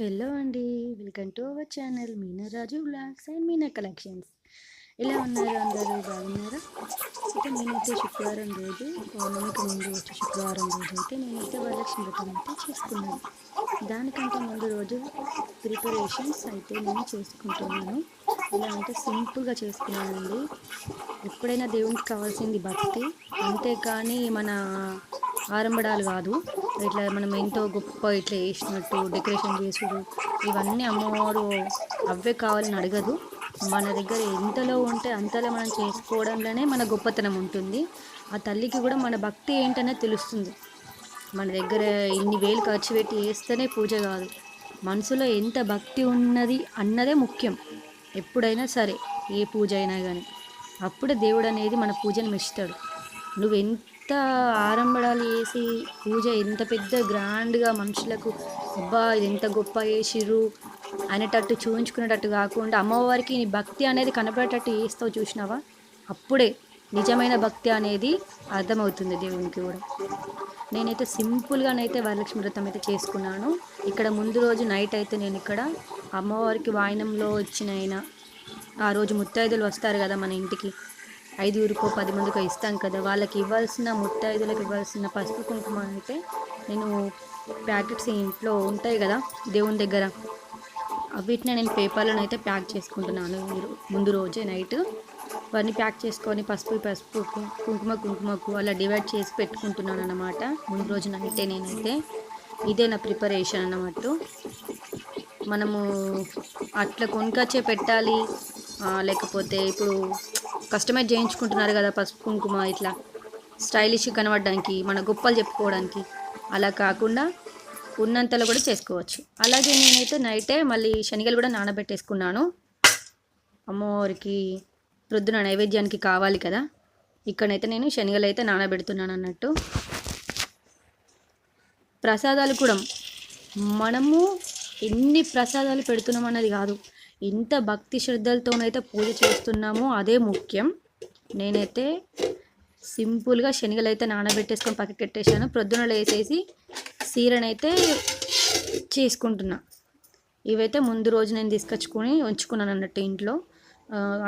Hello అండి. Welcome to our channel Meena Raju blogs and Meena collections. ఎలా ఉన్నారు అందరూ? బాగున్నారా? అయితే నేనైతే శుక్రవారం రోజు పౌర్ణమికి ముందు వచ్చే శుక్రవారం రోజు అయితే నేనైతే వరలక్ష్మి వ్రతం అయితే చేసుకున్నాను. దానికంటే ముందు రోజు ప్రిపరేషన్స్ అయితే నేను చేసుకుంటున్నాను. ఎలా అంటే సింపుల్గా చేసుకున్నానండి. ఎప్పుడైనా దేవునికి కావాల్సింది భక్తి. అంతేకాని మన ఆరంభడాలు కాదు. ఇట్లా మనం ఎంతో గొప్ప ఇట్లా వేసినట్టు డెకరేషన్ చేసుడు ఇవన్నీ అమ్మవారు అవే కావాలని అడగదు. మన దగ్గర ఎంతలో ఉంటే అంతలో మనం చేసుకోవడంలోనే మన గొప్పతనం ఉంటుంది. ఆ తల్లికి కూడా మన భక్తి ఏంటనేది తెలుస్తుంది. మన దగ్గర ఇన్ని వేలు ఖర్చు పెట్టి వేస్తేనే పూజ కాదు. మనసులో ఎంత భక్తి ఉన్నది అన్నదే ముఖ్యం. ఎప్పుడైనా సరే ఏ పూజ అయినా కానీ అప్పుడే దేవుడు అనేది మన పూజను మెచ్చుతాడు. నువ్వు ఎంత ఆరంభడాలు వేసి పూజ ఎంత పెద్ద గ్రాండ్గా మనుషులకు అబ్బా ఇది ఎంత గొప్ప చేసిర్రు అనేటట్టు చూపించుకునేటట్టు కాకుండా అమ్మవారికి నీ భక్తి అనేది కనపడేటట్టు చేస్తావు చూసినావా? అప్పుడే నిజమైన భక్తి అనేది అర్థమవుతుంది దేవునికి కూడా. నేనైతే సింపుల్గానైతే వరలక్ష్మి వ్రతం అయితే చేసుకున్నాను. ఇక్కడ ముందు రోజు నైట్ అయితే నేను ఇక్కడ అమ్మవారికి వాయినంలో వచ్చిన ఆ రోజు ముత్తైదులు వస్తారు కదా మన ఇంటికి. ఐదుగురికో పది మందికో ఇస్తాం కదా. వాళ్ళకి ఇవ్వాల్సిన ముత్తైదులకు ఇవ్వాల్సిన పసుపు కుంకుమ అయితే నేను ప్యాకెట్స్ ఇంట్లో ఉంటాయి కదా దేవుని దగ్గర. వీటిని నేను పేపర్లో అయితే ప్యాక్ చేసుకుంటున్నాను ముందు రోజే నైట్. అవన్నీ ప్యాక్ చేసుకొని పసుపు పసుపు కుంకుమ కుంకుమకు అలా డివైడ్ చేసి పెట్టుకుంటున్నాను అన్నమాట. ముందు రోజు నైటే నేనైతే ఇదే నా ప్రిపరేషన్ అన్నమాట. మనము అట్లా కొనుకొచ్చే పెట్టాలి. లేకపోతే ఇప్పుడు కస్టమైజ్ చేయించుకుంటున్నారు కదా పసుపు కుంకుమ ఇట్లా. స్టైలిష్ కనబడడానికి మన గొప్పలు చెప్పుకోవడానికి. అలా కాకుండా ఉన్నంతలో కూడా చేసుకోవచ్చు. అలాగే నేనైతే నైటే మళ్ళీ శనగలు కూడా నానబెట్టేసుకున్నాను. అమ్మవారికి ప్రొద్దున నైవేద్యానికి కావాలి కదా. ఇక్కడైతే నేను శనగలు అయితే నానబెడుతున్నాను అన్నట్టు. ప్రసాదాలు కూడా మనము ఎన్ని ప్రసాదాలు పెడుతున్నాం అన్నది కాదు. ఇంత భక్తి శ్రద్ధలతోనైతే పూజ చేస్తున్నామో అదే ముఖ్యం. నేనైతే సింపుల్గా శనగలు అయితే నానబెట్టేసుకొని పక్కకి పెట్టేశాను ప్రొద్దున వేసేసి సీరనైతే చేసుకుంటున్నా. ఇవైతే ముందు రోజు నేను తీసుకొచ్చుకొని ఉంచుకున్నాను అన్నట్టు ఇంట్లో.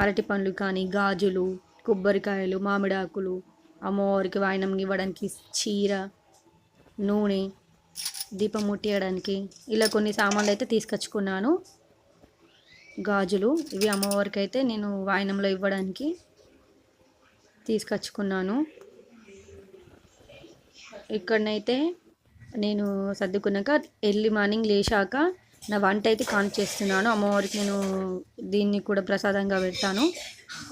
అరటి పండ్లు కానీ గాజులు కొబ్బరికాయలు మామిడాకులు అమ్మవారికి వాయినం ఇవ్వడానికి చీర నూనె దీపం ముట్టియడానికి ఇలా కొన్ని సామాన్లు అయితే తీసుకొచ్చుకున్నాను. గాజులు. ఇవి అమ్మవారికి అయితే నేను వాయినంలో ఇవ్వడానికి తీసుకొచ్చుకున్నాను. ఇక్కడనైతే నేను సర్దుకున్నాక ఎర్లీ మార్నింగ్ లేచాక నా వంట అయితే కాన్ చేస్తున్నాను. అమ్మవారికి నేను దీన్ని కూడా ప్రసాదంగా పెడతాను.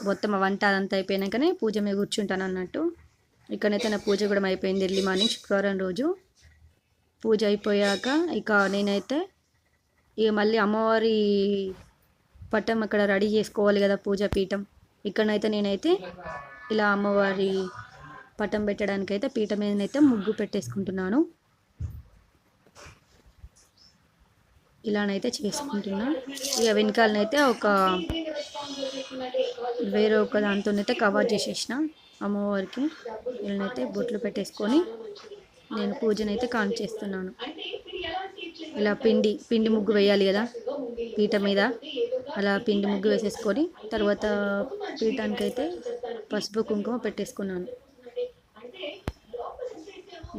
మొత్తం వంట అదంతా అయిపోయాకనే పూజ మీద కూర్చుంటాను అన్నట్టు. ఇక్కడైతే నా పూజ కూడా అయిపోయింది ఎర్లీ మార్నింగ్ శుక్రవారం రోజు. పూజ అయిపోయాక ఇక నేనైతే ఇక మళ్ళీ అమ్మవారి పట్టం అక్కడ రెడీ చేసుకోవాలి కదా పూజ పీఠం. ఇక్కడనైతే నేనైతే ఇలా అమ్మవారి పట్టం పెట్టడానికైతే అయితే పీఠం మీదనైతే ముగ్గు పెట్టేసుకుంటున్నాను. ఇలానైతే చేసుకుంటున్నా. ఇక వెనకాలనైతే ఒక వేరే ఒక దాంతోనైతే కవర్ చేసేసిన అమ్మవారికి. వీళ్ళనైతే బొట్లు పెట్టేసుకొని నేను పూజనైతే కాన్ చేస్తున్నాను. ఇలా పిండి పిండి ముగ్గు వేయాలి కదా పీట మీద. అలా పిండి ముగ్గు వేసేసుకొని తర్వాత పీఠానికి అయితే పసుపు కుంకుమ పెట్టేసుకున్నాను.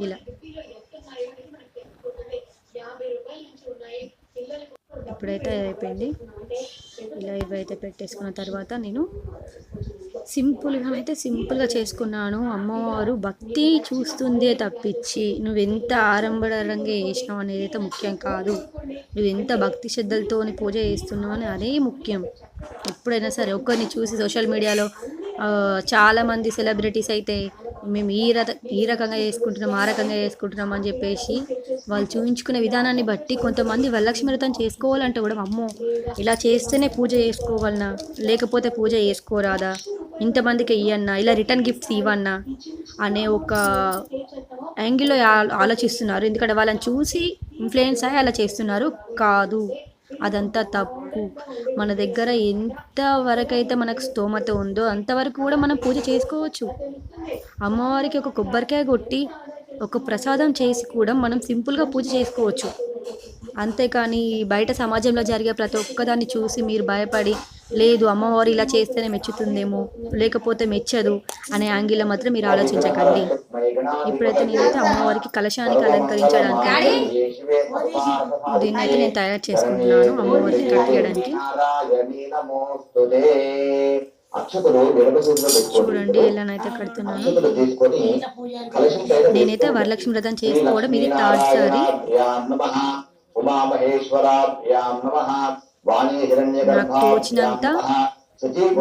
ఇలా. ఇప్పుడైతే అయిపోయింది. ఇలా ఇవైతే పెట్టేసుకున్న తర్వాత నేను సింపుల్గా అయితే సింపుల్గా చేసుకున్నాను. అమ్మవారు భక్తి చూస్తుందే తప్పించి నువ్వు ఎంత ఆరంభరంగా చేసినావు అనేది అయితే ముఖ్యం కాదు. నువ్వు ఎంత భక్తి శ్రద్ధలతో పూజ చేస్తున్నావు అని అదే ముఖ్యం. ఎప్పుడైనా సరే ఒక్కరిని చూసి సోషల్ మీడియాలో చాలామంది సెలబ్రిటీస్ అయితే మేము ఈ రక ఈ రకంగా చేసుకుంటున్నాం ఆ రకంగా చేసుకుంటున్నాం అని చెప్పేసి వాళ్ళు చూపించుకునే విధానాన్ని బట్టి కొంతమంది వరలక్ష్మి వ్రతం చేసుకోవాలంటే కూడా అమ్మో ఇలా చేస్తేనే పూజ చేసుకోవాలనా లేకపోతే పూజ చేసుకోరాదా? ఇంతమందికి ఇవ్వన్నా ఇలా రిటర్న్ గిఫ్ట్స్ ఇవ్వన్నా అనే ఒక యాంగిల్లో ఆలోచిస్తున్నారు. ఎందుకంటే వాళ్ళని చూసి ఇన్ఫ్లుయెన్స్ అయ్యి అలా చేస్తున్నారు. కాదు అదంతా తప్పు. మన దగ్గర ఎంత అయితే మనకు స్తోమత ఉందో అంతవరకు కూడా మనం పూజ చేసుకోవచ్చు. అమ్మవారికి ఒక కొబ్బరికాయ కొట్టి ఒక ప్రసాదం చేసి కూడా మనం సింపుల్గా పూజ చేసుకోవచ్చు. అంతేకాని బయట సమాజంలో జరిగే ప్రతి ఒక్కదాన్ని చూసి మీరు భయపడి లేదు అమ్మవారు ఇలా చేస్తేనే మెచ్చుతుందేమో లేకపోతే మెచ్చదు అనే యాంగిల్లో మాత్రం మీరు ఆలోచించకండి. ఇప్పుడైతే నేనైతే అమ్మవారికి కలశానికి అలంకరించడానికి అయితే దీన్ని అయితే నేను తయారు చేసుకుంటున్నాను అమ్మవారిని కట్టేయడానికి. చూడండి ఎలానైతే కడుతున్నాను. నేనైతే వరలక్ష్మి వ్రతం చేసుకోవడం ఇది థర్డ్ సారి ఉమామహేశ్వరాభ్యాం నమః. నాకు తోచినంత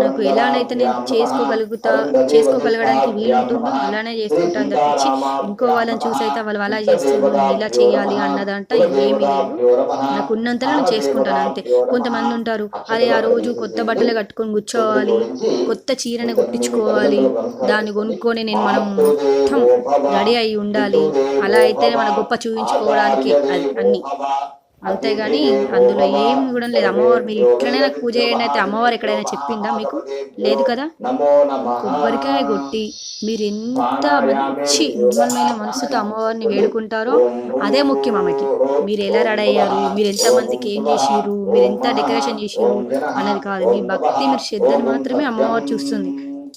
నాకు ఎలానైతే నేను చేసుకోగలుగుతా చేసుకోగలగడానికి వీలుంటుందో అలానే చేసుకుంటాను తప్పించి ఇంకో వాళ్ళని చూసి అయితే వాళ్ళు అలా చేస్తున్నారు. నేను ఇలా చేయాలి అన్నదంట ఏమీ లేదు. నాకు ఉన్నంతలో నేను చేసుకుంటాను అంతే. కొంతమంది ఉంటారు అరే ఆ రోజు కొత్త బట్టలు కట్టుకొని కూర్చోవాలి కొత్త చీరని కుట్టించుకోవాలి దాన్ని కొనుక్కొని నేను మనం మొత్తం రెడీ అయి ఉండాలి. అలా అయితేనే మన గొప్ప చూపించుకోవడానికి అన్ని. అంతేగాని అందులో ఏం కూడా లేదు. అమ్మవారు మీరు ఇట్లనే నాకు పూజ చేయండి అయితే అమ్మవారు ఎక్కడైనా చెప్పిందా మీకు? లేదు కదా? కొబ్బరికాయ కొట్టి మీరు ఎంత మంచి నిర్మలమైన మనసుతో అమ్మవారిని వేడుకుంటారో అదే ముఖ్యం ఆమెకి. మీరు ఎలా రెడీ అయ్యారు? మీరు ఎంతమందికి ఏం చేసిరు మీరు ఎంత డెకరేషన్ చేసిరు అన్నది కాదు. మీ భక్తి మీరు శ్రద్ధను మాత్రమే అమ్మవారు చూస్తుంది.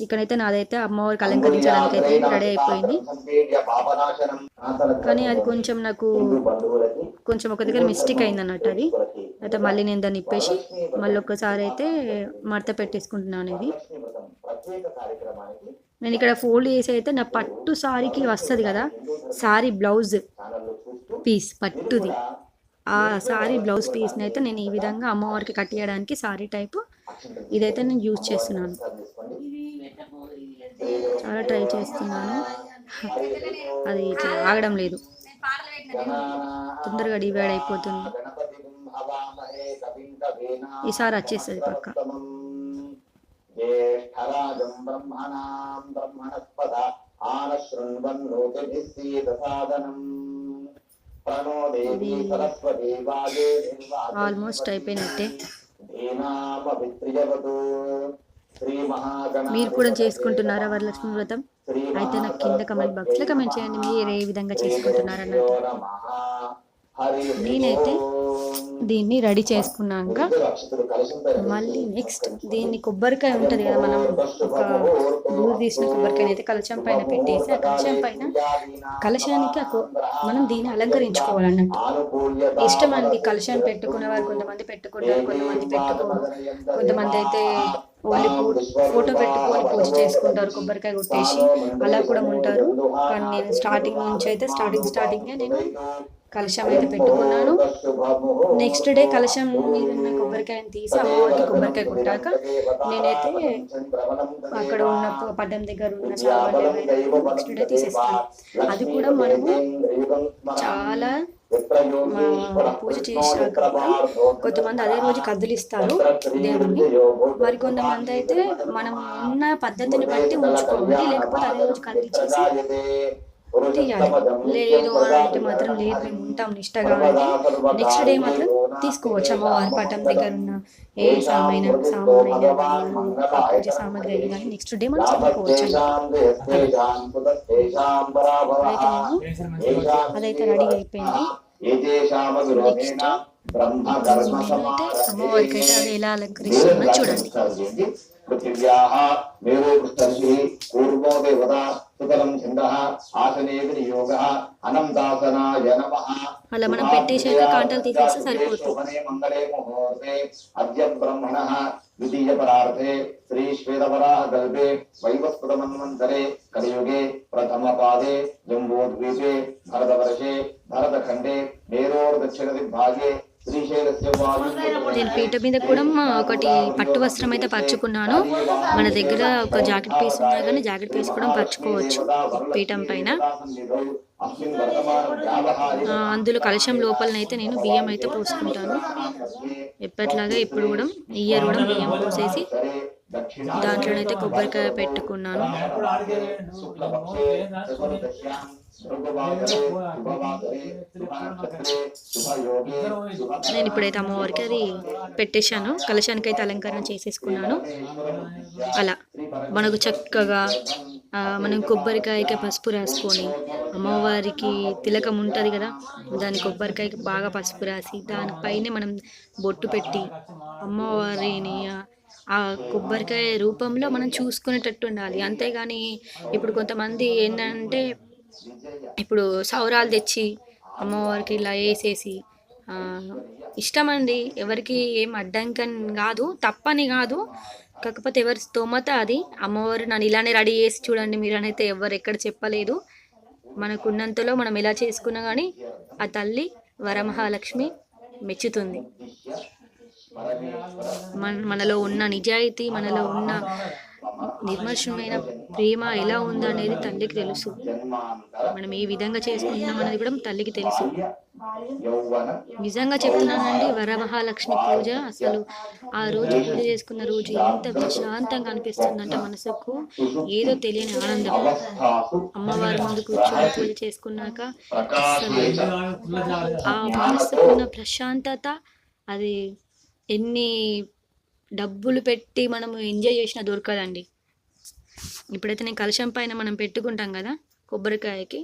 ఇక్కడైతే నాదైతే అమ్మవారికి అలంకరించడానికి అయితే రెడీ అయిపోయింది. కానీ అది కొంచెం నాకు కొంచెం ఒక దగ్గర మిస్టేక్ అయింది అన్నట్టు అది. అయితే మళ్ళీ నేను దాన్ని ఇప్పేసి మళ్ళీ ఒక్కసారి అయితే మడత పెట్టేసుకుంటున్నాను ఇది నేను ఇక్కడ ఫోల్డ్ చేసి అయితే నా పట్టు సారీకి వస్తుంది కదా సారీ బ్లౌజ్ పీస్ పట్టుది. ఆ సారీ బ్లౌజ్ పీస్ని అయితే నేను ఈ విధంగా అమ్మవారికి కట్టేయడానికి సారీ టైపు ఇదైతే నేను యూజ్ చేస్తున్నాను. చాలా ట్రై చేస్తున్నాను. అది ఆగడం లేదు. తొందరగా డివైడ్ అయిపోతుంది. ఈసారి వచ్చేస్తుంది పక్క. జ్యేష్ఠరాజం బ్రహ్మణాం బ్రహ్మణస్పద ఆల్మోస్ట్ అయిపోయినట్టే. మీరు కూడా చేసుకుంటున్నారా వరలక్ష్మి వ్రతం? అయితే నాకు కింద కమెంట్ బాక్స్లో కమెంట్ చేయండి మీరు ఏ విధంగా చేసుకుంటున్నారు అన్నట్టు నేనైతే దీన్ని రెడీ చేసుకున్నాక మళ్ళీ నెక్స్ట్ దీన్ని కొబ్బరికాయ ఉంటుంది కదా మనం ఒక దూరు తీసిన కొబ్బరికాయ అయితే కలశం పైన పెట్టేసి ఆ కలశం పైన కలశానికి మనం దీన్ని అలంకరించుకోవాలన్నట్టు. ఇష్టం అండి కలశం పెట్టుకునే వారు కొంతమంది పెట్టుకుంటారు కొంతమంది పెట్టుకోరు. కొంతమంది అయితే ఓన్లీ ఫోటో పెట్టుకొని పూజ చేసుకుంటారు కొబ్బరికాయ కొట్టేసి అలా కూడా ఉంటారు. కానీ నేను స్టార్టింగ్ నుంచి అయితే స్టార్టింగ్ స్టార్టింగే నేను కలశం అయితే పెట్టుకున్నాను. నెక్స్ట్ డే కలశం మీద ఉన్న కొబ్బరికాయని తీసి అమ్మవారికి కొబ్బరికాయ కొట్టాక నేనైతే అక్కడ ఉన్న పడ్డం దగ్గర ఉన్న నెక్స్ట్ డే తీసేస్తాను. అది కూడా మనము చాలా పూజ చేశాక కొంతమంది అదే రోజు కదిలిస్తారు దేవుణ్ణి. మరి కొంతమంది అయితే మనం ఉన్న పద్ధతిని బట్టి ఉంచుకోవాలి లేకపోతే అదే రోజు కదిలిచేసి తీయాలి లేదు అంటే మాత్రం లేదు మేము ఉంటాం నిష్టగా అంటే నెక్స్ట్ డే మాత్రం తీసుకోవచ్చు అమ్మవారి పటం దగ్గర ఉన్న ఏ సామైన పూజ సామాగ్రి అయినా కానీ నెక్స్ట్ డే మనం చదువుకోవచ్చు అయితే నేను అదైతే రెడీ అయిపోయింది. నెక్స్ట్ అమ్మవారికి అయితే అది ఎలా అలంకరిస్తున్నా చూడండి. మేరో పృష్టర్షి కూర్మో దేవత సుతలం ఛందః ఆసనే వినియోగः అనంతాసనాయ నమః అలా మనం పెట్టేశాక కాంటలు తీసేస్తే సరిపోతుంది మంగళే ముహూర్తే అద్య బ్రహ్మణः ద్వితీయ పరార్థే శ్రీ శ్వేతవరాహ గల్పే వైవస్పత మన్వంతరే కలియుగే ప్రథమ పాదే జంబోద్వీపే భరతవర్షే భరతఖండే మేరోర్ దక్షిణ దిగ్భాగే నేను పీట మీద కూడా ఒకటి పట్టు వస్త్రం అయితే పరుచుకున్నాను. మన దగ్గర ఒక జాకెట్ పీస్ ఉన్నా కానీ జాకెట్ పీస్ కూడా పరుచుకోవచ్చు పీఠం పైన. అందులో కలశం లోపలనైతే నేను బియ్యం అయితే పోసుకుంటాను. ఎప్పట్లాగా ఇప్పుడు కూడా ఇయర్ కూడా బియ్యం పోసేసి దాంట్లోనైతే కొబ్బరికాయ పెట్టుకున్నాను. నేను ఇప్పుడైతే అమ్మవారికి అది పెట్టేశాను. కలశానికి అయితే అలంకరణ చేసేసుకున్నాను. అలా. మనకు చక్కగా మనం కొబ్బరికాయకి పసుపు రాసుకొని అమ్మవారికి తిలకం ఉంటుంది కదా దాని కొబ్బరికాయకి బాగా పసుపు రాసి దానిపైనే మనం బొట్టు పెట్టి అమ్మవారిని ఆ- కొబ్బరికాయ రూపంలో మనం చూసుకునేటట్టు ఉండాలి. అంతేగాని ఇప్పుడు కొంతమంది ఏంటంటే ఇప్పుడు సౌరాలు తెచ్చి అమ్మవారికి ఇలా వేసేసి ఇష్టమండి. ఎవరికి ఏం అడ్డంకం కాదు తప్పని కాదు. కాకపోతే ఎవరి స్తోమత అది. అమ్మవారు నన్ను ఇలానే రెడీ చేసి చూడండి మీరు అనైతే ఎవరు ఎక్కడ చెప్పలేదు. మనకున్నంతలో మనం ఎలా చేసుకున్నా కానీ ఆ తల్లి వరమహాలక్ష్మి మెచ్చుతుంది. మనలో ఉన్న నిజాయితీ మనలో ఉన్న నిర్మర్శమైన ప్రేమ ఎలా ఉందా అనేది తల్లికి తెలుసు. మనం ఏ విధంగా చేసుకుంటున్నాం అనేది కూడా తల్లికి తెలుసు. నిజంగా చెప్తున్నానండి వరమహాలక్ష్మి పూజ అసలు ఆ రోజు పూజ చేసుకున్న రోజు ఎంత ప్రశాంతంగా అనిపిస్తుందంటే మనసుకు ఏదో తెలియని ఆనందం. అమ్మవారి ముందు కూర్చొని పూజ చేసుకున్నాక అసలు ఆ మనసుకున్న ప్రశాంతత అది ఎన్ని డబ్బులు పెట్టి మనము ఎంజాయ్ చేసినా దొరకదండి. ఇప్పుడైతే నేను కలశం పైన మనం పెట్టుకుంటాం కదా కొబ్బరికాయకి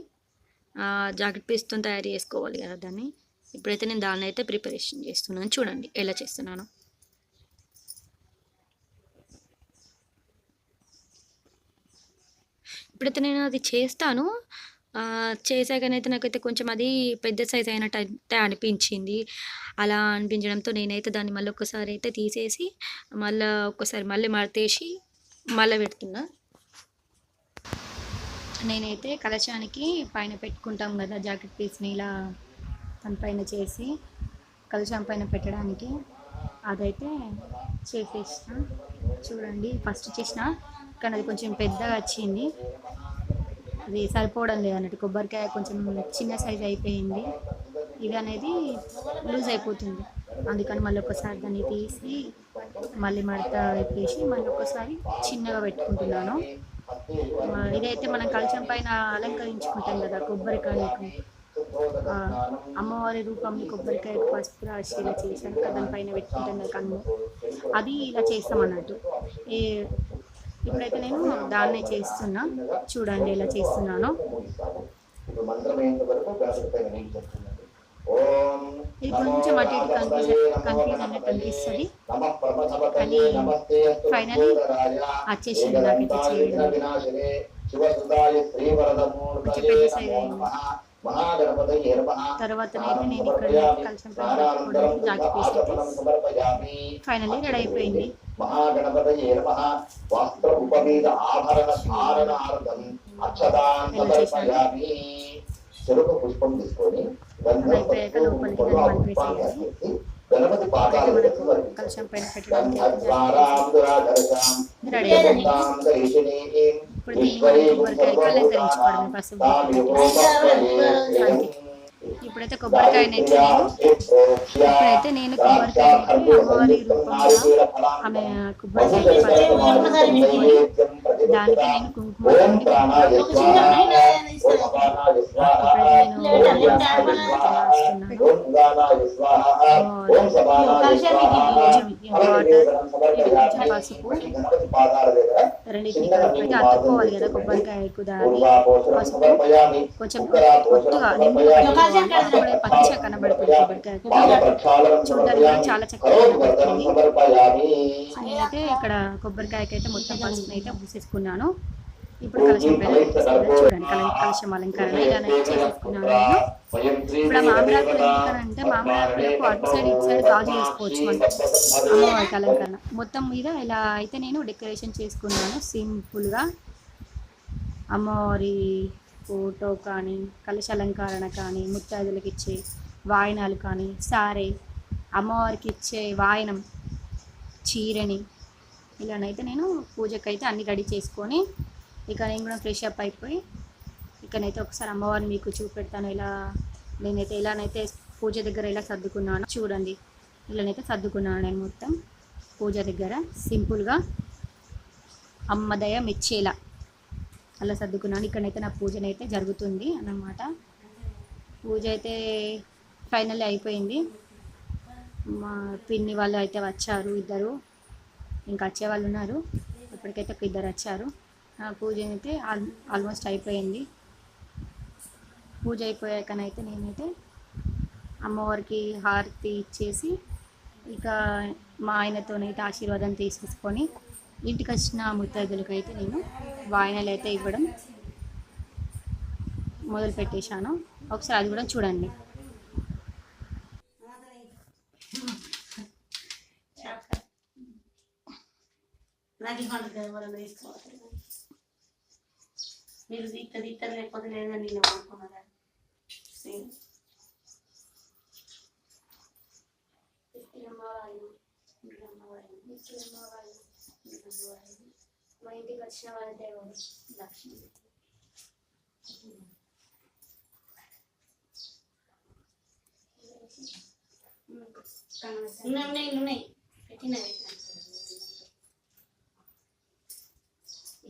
జాకెట్ పీస్తో తయారు చేసుకోవాలి కదా దాన్ని. ఇప్పుడైతే నేను దాన్ని అయితే ప్రిపరేషన్ చేస్తున్నాను. చూడండి ఎలా చేస్తున్నాను. ఇప్పుడైతే నేను అది చేస్తాను. చేశాకనైతే నాకైతే కొంచెం అది పెద్ద సైజ్ అయినట్టు అయితే అనిపించింది. అలా అనిపించడంతో నేనైతే దాన్ని మళ్ళీ ఒక్కసారి అయితే తీసేసి మళ్ళీ ఒక్కసారి మళ్ళీ మడతేసి మళ్ళీ పెడుతున్నా. నేనైతే కలశానికి పైన పెట్టుకుంటాం కదా జాకెట్ పీస్ని ఇలా దానిపైన చేసి కలశం పైన పెట్టడానికి అదైతే చేసేసిన. చూడండి ఫస్ట్ చేసిన కానీ అది కొంచెం పెద్దగా వచ్చింది. అది సరిపోవడం లేదన్నట్టు కొబ్బరికాయ కొంచెం చిన్న సైజ్ అయిపోయింది. ఇది అనేది లూజ్ అయిపోతుంది. అందుకని మళ్ళీ ఒకసారి దాన్ని తీసి మళ్ళీ మడత వేసి మళ్ళీ ఒకసారి చిన్నగా పెట్టుకుంటున్నాను. ఇదైతే మనం కలశం పైన అలంకరించుకుంటాం కదా కొబ్బరికాయకు అమ్మవారి రూపంలో కొబ్బరికాయకు పసుపు రాసి ఇలా చేశాను దానిపైన పెట్టుకుంటాం కదా కన్ను. అది ఇలా చేస్తాం అన్నట్టు. ఏ ఇప్పుడైతే నేను దాన్నే చేస్తున్నా చూడండి ఎలా చేస్తున్నానో ఇది కొంచెం అటు ఇటు కన్ఫ్యూజ్ కన్ఫ్యూజ్ అన్నట్టు అనిపిస్తుంది కానీ మంగళరాయ వచ్చేసింది నాకైతే చేయడం. కొంచెం పెద్ద నమో అయింది. నమః. తర్వాతనైతే నేను ఇక్కడ పెట్టుకోవడానికి జాకెట్ ఫైనల్లీ రెడీ అయిపోయింది. చెరుకు పుష్పం తీసుకొని గణపతి కలశం పైన పెట్టడానికి రెడీ అయింది ఇప్పుడు దీన్ని మనం కొబ్బరికాయకి అలంకరించుకోవడమే పసుపు ఇప్పుడైతే కొబ్బరికాయని అయితే నేను. ఇప్పుడైతే నేను అమ్మవారి రూపంలో ఆమె పసుపు పెట్టుకొని దానికి నేను కుంకుమ పెట్టి రెండింటిని కలిపి అతుక్కోవాలి కదా కొబ్బరికాయకు దాని పసుపు. కొంచెం నిండుగా పచ్చిగా కనబడుతుంది కొబ్బరికాయకు చూడడానికి చాలా చక్కగా కనబడుతుంది నేనైతే ఇక్కడ కొబ్బరికాయకి అయితే మొత్తం పసుపుని అయితే పూసేసుకున్నాను ఇప్పుడు కలశం పైన. చూడండి కల కలశం అలంకరణ ఇలానైతే చేసేసుకున్నాను నేను ఇప్పుడు మామిడాకులు ఎందుకనంటే మామిడాకులకు అటు సైడ్ ఇటు సైడ్ గాజు వేసుకోవచ్చు అమ్మవారికి అలంకరణ మొత్తం మీద ఇలా అయితే నేను డెకరేషన్ చేసుకున్నాను. సింపుల్గా అమ్మవారి ఫోటో కానీ కలశ అలంకరణ కానీ ముత్తైదులకు ఇచ్చే వాయినాలు కానీ సారే అమ్మవారికి ఇచ్చే వాయనం చీరని ఇలానైతే నేను పూజకైతే అన్ని రెడీ చేసుకొని ఇక నేను కూడా ఫ్రెష్ అప్ అయిపోయి ఇకనైతే ఒకసారి అమ్మవారిని మీకు చూపెడతాను. ఇలా నేనైతే ఇలానైతే పూజ దగ్గర ఇలా సర్దుకున్నాను చూడండి. ఇలానైతే సర్దుకున్నాను నేను మొత్తం పూజ దగ్గర. సింపుల్గా అమ్మదయ మెచ్చేలా అలా సర్దుకున్నాను. ఇక్కడైతే నా పూజనైతే జరుగుతుంది అన్నమాట. పూజ అయితే ఫైనల్ అయిపోయింది. మా పిన్ని వాళ్ళు అయితే వచ్చారు ఇద్దరు. ఇంకా వచ్చే వాళ్ళు ఉన్నారు. ఇప్పటికైతే ఒక ఇద్దరు వచ్చారు. పూజ అయితే ఆల్ ఆల్మోస్ట్ అయిపోయింది. పూజ అయిపోయాకనైతే నేనైతే అమ్మవారికి హారతి ఇచ్చేసి ఇక మా ఆయనతోనైతే ఆశీర్వాదం తీసేసుకొని ఇంటికి వచ్చిన ముత్తైదులకు అయితే నేను వాయినలు అయితే ఇవ్వడం మొదలు పెట్టేశాను ఒకసారి అది కూడా చూడండి. నాకు ఇవ్వండి వాళ్ళు మీరు తీస్తారు తీస్తారు లేకపోతే లేదని నేను అనుకున్నారా మా ఇంటికి వచ్చిన వాళ్ళ దేవుడు లక్ష్మి ఉన్నాయి ఉన్నాయి పెట్టినవి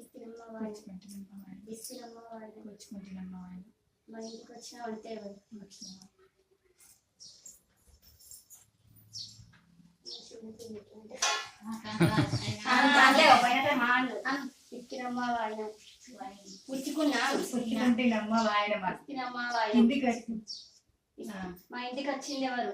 ఇస్తిరమ్మ వాయిన ఇస్తిరమ్మ వాయిన మా ఇంటికి వచ్చిన వాళ్ళ ఇస్తిరమ్మ వాయిన పుచ్చుకున్నా ఇస్తిరమ్మ వాయిన మా ఇంటికి వచ్చింది ఎవరు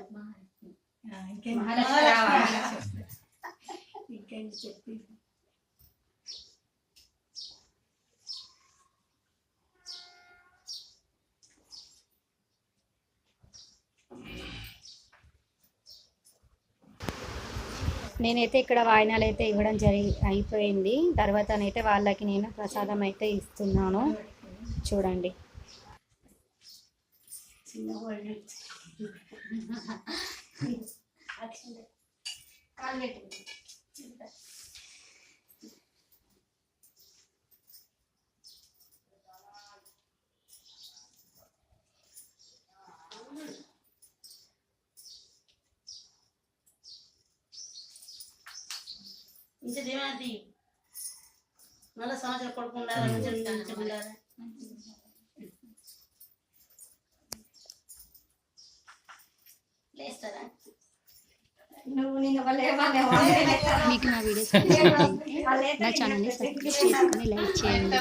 నేనైతే ఇక్కడ వాయినాలు అయితే ఇవ్వడం జరిగి అయిపోయింది. తర్వాతనైతే వాళ్ళకి నేను ప్రసాదం అయితే ఇస్తున్నాను. చూడండి. కాలు పెట్టింది ఇంకా మళ్ళీ సంవత్సరం కొడుకు ఉండాలి మంచిగా మంచిగా ఉండాలి లేస్తారా? నువ్వు నిన్ను వాళ్ళే మీకు నా వీడియోస్ నా ఛానల్ని సబ్స్క్రైబ్ చేసుకొని లైక్ చేయండి